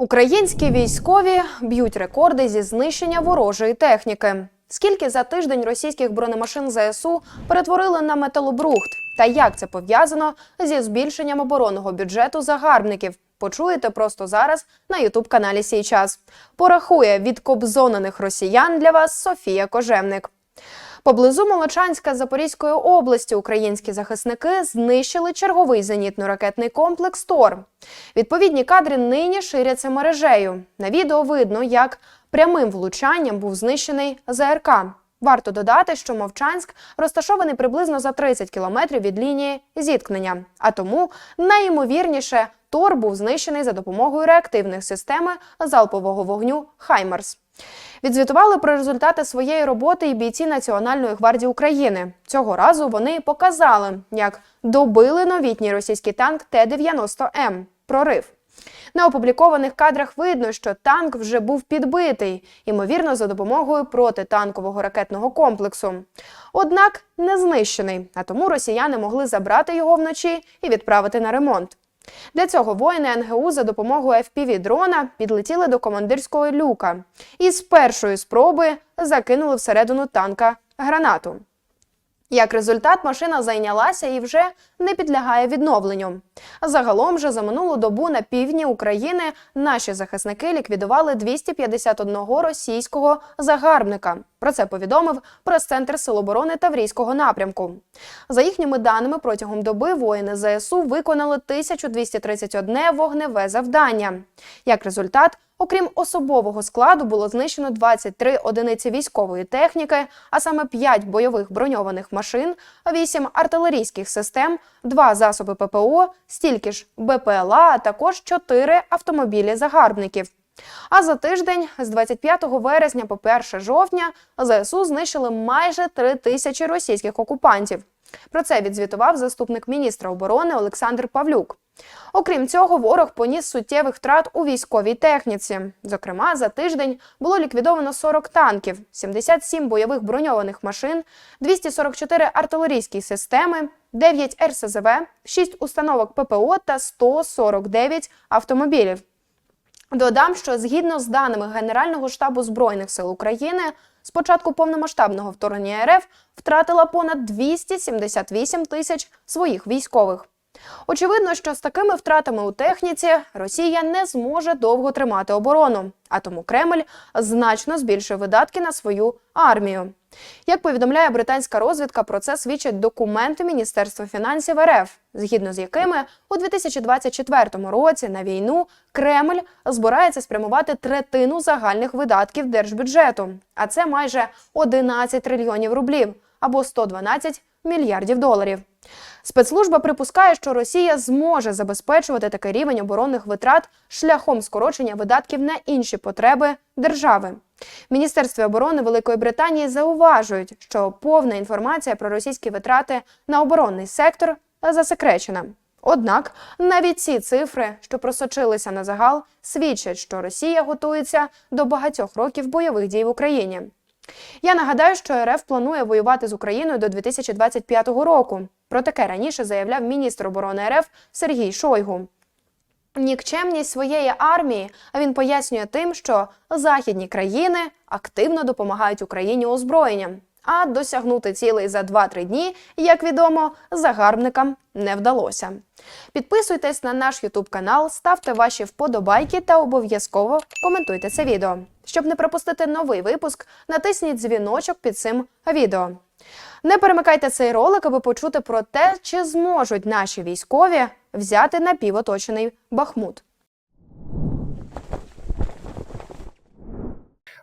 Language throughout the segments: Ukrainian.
Українські військові б'ють рекорди зі знищення ворожої техніки. Скільки за тиждень російських бронемашин ЗСУ перетворили на металобрухт? Та як це пов'язано зі збільшенням оборонного бюджету загарбників? Почуєте просто зараз на ютуб каналі Сій час. Порахує від кобзонених росіян для вас Софія Кожевник. Поблизу Молочанська Запорізької області українські захисники знищили черговий зенітно-ракетний комплекс ТОР. Відповідні кадри нині ширяться мережею. На відео видно, як прямим влучанням був знищений ЗРК. Варто додати, що Мовчанськ розташований приблизно за 30 кілометрів від лінії зіткнення, а тому найімовірніше ТОР був знищений за допомогою реактивних системи залпового вогню Хаймарс. Відзвітували про результати своєї роботи і бійці Національної гвардії України. Цього разу вони показали, як добили новітній російський танк Т-90М. Прорив. На опублікованих кадрах видно, що танк вже був підбитий, ймовірно, за допомогою протитанкового ракетного комплексу. Однак не знищений, а тому росіяни могли забрати його вночі і відправити на ремонт. Для цього воїни НГУ за допомогою FPV-дрона підлетіли до командирського люка і з першої спроби закинули всередину танка гранату. Як результат, машина зайнялася і вже не підлягає відновленню. Загалом же за минулу добу на півдні України наші захисники ліквідували 251 російського загарбника. Про це повідомив прес-центр Сил оборони Таврійського напрямку. За їхніми даними, протягом доби воїни ЗСУ виконали 1231 вогневе завдання. Як результат, Окрім особового складу було знищено 23 одиниці військової техніки, а саме 5 бойових броньованих машин, 8 артилерійських систем, 2 засоби ППО, стільки ж БПЛА, а також 4 автомобілі загарбників. А за тиждень з 25 вересня по 1 жовтня ЗСУ знищили майже 3 тисячі російських окупантів. Про це відзвітував заступник міністра оборони Олександр Павлюк. Окрім цього, ворог поніс суттєвих втрат у військовій техніці. Зокрема, за тиждень було ліквідовано 40 танків, 77 бойових броньованих машин, 244 артилерійські системи, 9 РСЗВ, 6 установок ППО та 149 автомобілів. Додам, що згідно з даними Генерального штабу Збройних сил України, з початку повномасштабного вторгнення РФ втратила понад 278 тисяч своїх військових. Очевидно, що з такими втратами у техніці Росія не зможе довго тримати оборону, а тому Кремль значно збільшує видатки на свою армію. Як повідомляє британська розвідка, про це свідчать документи Міністерства фінансів РФ, згідно з якими у 2024 році на війну Кремль збирається спрямувати третину загальних видатків держбюджету, а це майже 11 трильйонів рублів або 112 мільярдів доларів. Спецслужба припускає, що Росія зможе забезпечувати такий рівень оборонних витрат шляхом скорочення видатків на інші потреби держави. В Міністерстві оборони Великої Британії зауважують, що повна інформація про російські витрати на оборонний сектор засекречена. Однак навіть ці цифри, що просочилися на загал, свідчать, що Росія готується до багатьох років бойових дій в Україні. Я нагадаю, що РФ планує воювати з Україною до 2025 року. Про таке раніше заявляв міністр оборони РФ Сергій Шойгу. Нікчемність своєї армії він пояснює тим, що західні країни активно допомагають Україні озброєнням. А досягнути цілей за 2-3 дні, як відомо, загарбникам не вдалося. Підписуйтесь на наш Ютуб канал, ставте ваші вподобайки та обов'язково коментуйте це відео. Щоб не пропустити новий випуск, натисніть дзвіночок під цим відео. Не перемикайте цей ролик, аби почути про те, чи зможуть наші військові взяти напівоточений Бахмут.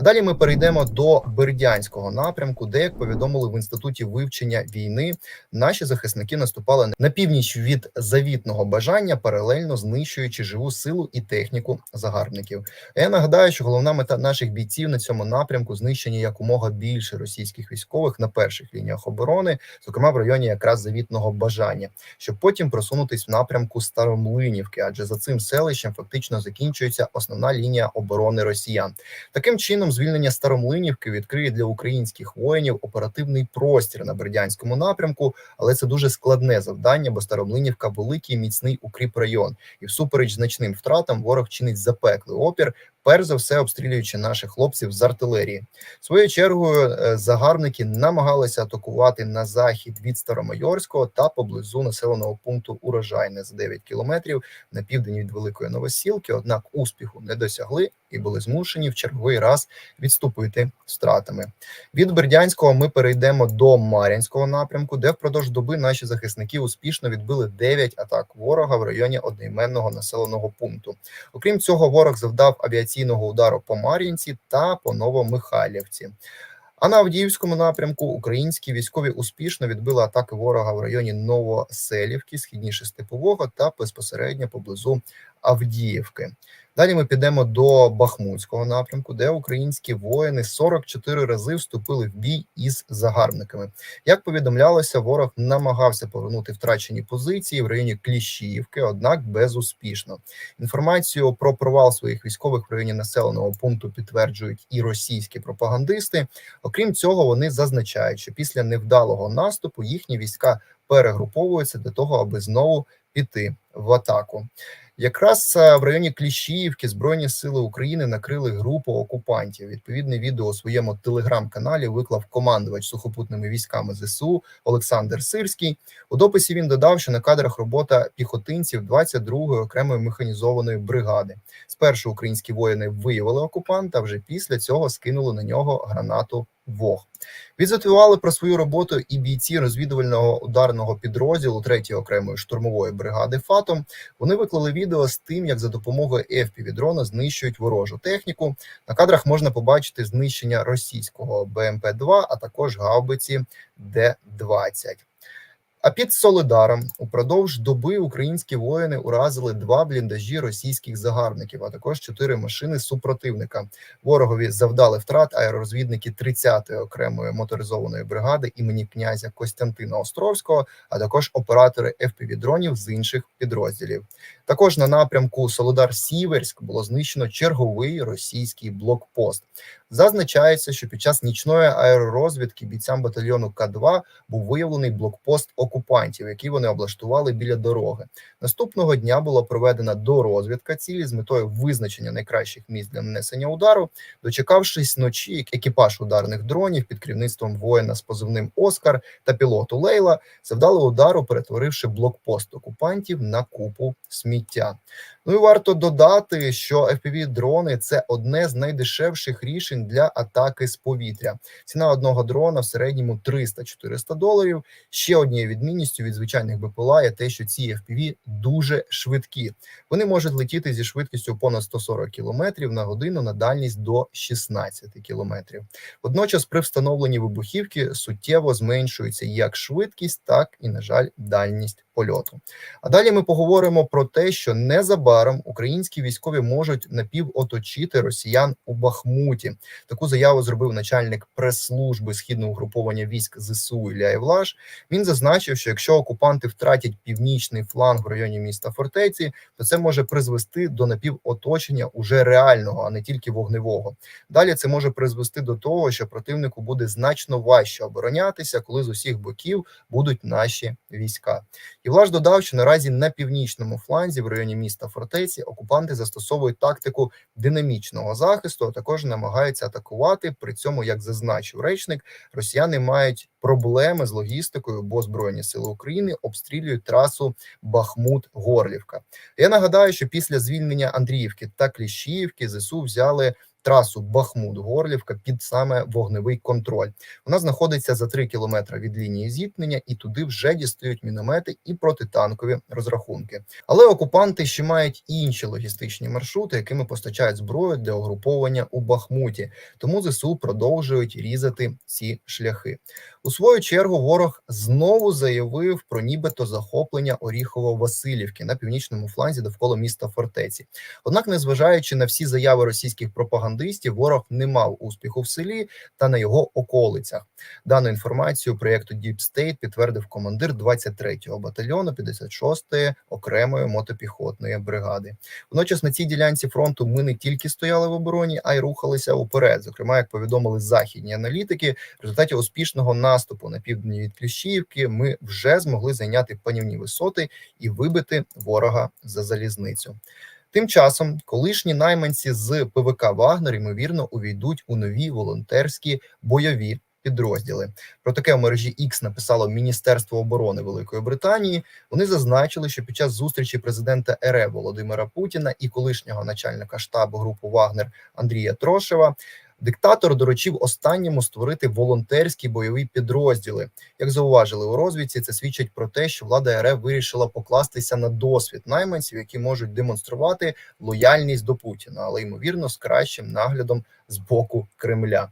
А далі ми перейдемо до Бердянського напрямку, де, як повідомили в інституті вивчення війни, наші захисники наступали на північ від завітного бажання, паралельно знищуючи живу силу і техніку загарбників. Я нагадаю, що головна мета наших бійців на цьому напрямку знищення якомога більше російських військових на перших лініях оборони, зокрема в районі якраз завітного бажання, щоб потім просунутись в напрямку Старомлинівки, адже за цим селищем фактично закінчується основна лінія оборони росіян. Таким чином Згодом звільнення Старомлинівки відкриє для українських воїнів оперативний простір на Бердянському напрямку, але це дуже складне завдання, бо Старомлинівка великий міцний укріп район, і всупереч значним втратам ворог чинить запеклий опір, перш за все обстрілюючи наших хлопців з артилерії. Своєю чергою е, загарбники намагалися атакувати на захід від Старомайорського та поблизу населеного пункту Урожайне за 9 кілометрів на південь від Великої Новосілки. Однак успіху не досягли і були змушені в черговий раз відступити втратами. Від Бердянського ми перейдемо до Мар'янського напрямку, де впродовж доби наші захисники успішно відбили 9 атак ворога в районі одноіменного населеного пункту. Окрім цього, ворог завдав авіаційного удару по Мар'їнці та по Новомихайлівці. А на Авдіївському напрямку українські військові успішно відбили атаки ворога в районі Новоселівки, східніше Степового та безпосередньо поблизу Авдіївки. Далі ми підемо до Бахмутського напрямку, де українські воїни 44 рази вступили в бій із загарбниками. Як повідомлялося, ворог намагався повернути втрачені позиції в районі Кліщіївки, однак безуспішно. Інформацію про провал своїх військових в районі населеного пункту підтверджують і російські пропагандисти. Окрім цього, вони зазначають, що після невдалого наступу їхні війська перегруповуються для того, аби знову піти в атаку. Якраз е, в районі Кліщіївки Збройні сили України накрили групу окупантів. Відповідне відео у своєму телеграм-каналі виклав командувач сухопутними військами ЗСУ Олександр Сирський. У дописі він додав, що на кадрах робота піхотинців 22-ї окремої механізованої бригади. Спершу українські воїни виявили окупанта, а вже після цього скинули на нього гранату вог. Відзвітували про свою роботу і бійці розвідувального ударного підрозділу 3-ї окремої штурмової бригади ФАТОМ. Вони виклали відео з тим, як за допомогою FPV-дрона знищують ворожу техніку. На кадрах можна побачити знищення російського БМП-2, а також гаубиці Д-20. А під Солидаром упродовж доби українські воїни уразили два бліндажі російських загарбників, а також чотири машини супротивника. Ворогові завдали втрат аеророзвідники 30-ї окремої моторизованої бригади імені князя Костянтина Островського, а також оператори FPV-дронів з інших підрозділів. Також на напрямку Солодар Сіверськ було знищено черговий російський блокпост. Зазначається, що під час нічної аеророзвідки бійцям батальйону К-2 був виявлений блокпост окупантів, який вони облаштували біля дороги. Наступного дня була проведена дорозвідка цілі з метою визначення найкращих місць для нанесення удару. Дочекавшись ночі, екіпаж ударних дронів під керівництвом воїна з позивним Оскар та пілоту Лейла завдали удару, перетворивши блокпост окупантів на купу сміття сміття. Ну і варто додати, що fpv дрони це одне з найдешевших рішень для атаки з повітря. Ціна одного дрона в середньому 300-400 доларів. Ще однією відмінністю від звичайних БПЛА є те, що ці FPV дуже швидкі. Вони можуть летіти зі швидкістю понад 140 км на годину на дальність до 16 км. Водночас, при встановленні вибухівки суттєво зменшується як швидкість, так і, на жаль, дальність польоту. А далі ми поговоримо про те, що незабаром українські військові можуть напівоточити росіян у Бахмуті. Таку заяву зробив начальник прес-служби східного угруповання військ ЗСУ Ілля Євлаш. Він зазначив, що якщо окупанти втратять північний фланг в районі міста фортеці, то це може призвести до напівоточення уже реального, а не тільки вогневого. Далі це може призвести до того, що противнику буде значно важче оборонятися, коли з усіх боків будуть наші війська. Євлаш додав, що наразі на північному фланзі в районі міста фортеці окупанти застосовують тактику динамічного захисту, а також намагаються атакувати. При цьому, як зазначив речник, росіяни мають проблеми з логістикою, бо збройні сили України обстрілюють трасу Бахмут-Горлівка. Я нагадаю, що після звільнення Андріївки та Кліщіївки ЗСУ взяли. Трасу Бахмут-Горлівка під саме вогневий контроль. Вона знаходиться за 3 кілометри від лінії зіткнення, і туди вже дістають міномети і протитанкові розрахунки. Але окупанти ще мають інші логістичні маршрути, якими постачають зброю для угруповання у Бахмуті. Тому ЗСУ продовжують різати ці шляхи. У свою чергу ворог знову заявив про нібито захоплення Оріхово-Василівки на північному фланзі довкола міста фортеці. Однак, незважаючи на всі заяви російських пропагандистів, ворог не мав успіху в селі та на його околицях. Дану інформацію проєкту Deep State підтвердив командир 23-го батальйону 56-ї окремої мотопіхотної бригади. Водночас на цій ділянці фронту ми не тільки стояли в обороні, а й рухалися уперед. Зокрема, як повідомили західні аналітики, в результаті успішного наступу на півдні від Кліщіївки ми вже змогли зайняти панівні висоти і вибити ворога за залізницю. Тим часом колишні найманці з ПВК Вагнер ймовірно увійдуть у нові волонтерські бойові підрозділи. Про таке в мережі X написало Міністерство оборони Великої Британії. Вони зазначили, що під час зустрічі президента РФ Володимира Путіна і колишнього начальника штабу групи Вагнер Андрія Трошева. Диктатор доручив останньому створити волонтерські бойові підрозділи. Як зауважили у розвідці, це свідчить про те, що влада РФ вирішила покластися на досвід найманців, які можуть демонструвати лояльність до Путіна, але ймовірно з кращим наглядом з боку Кремля.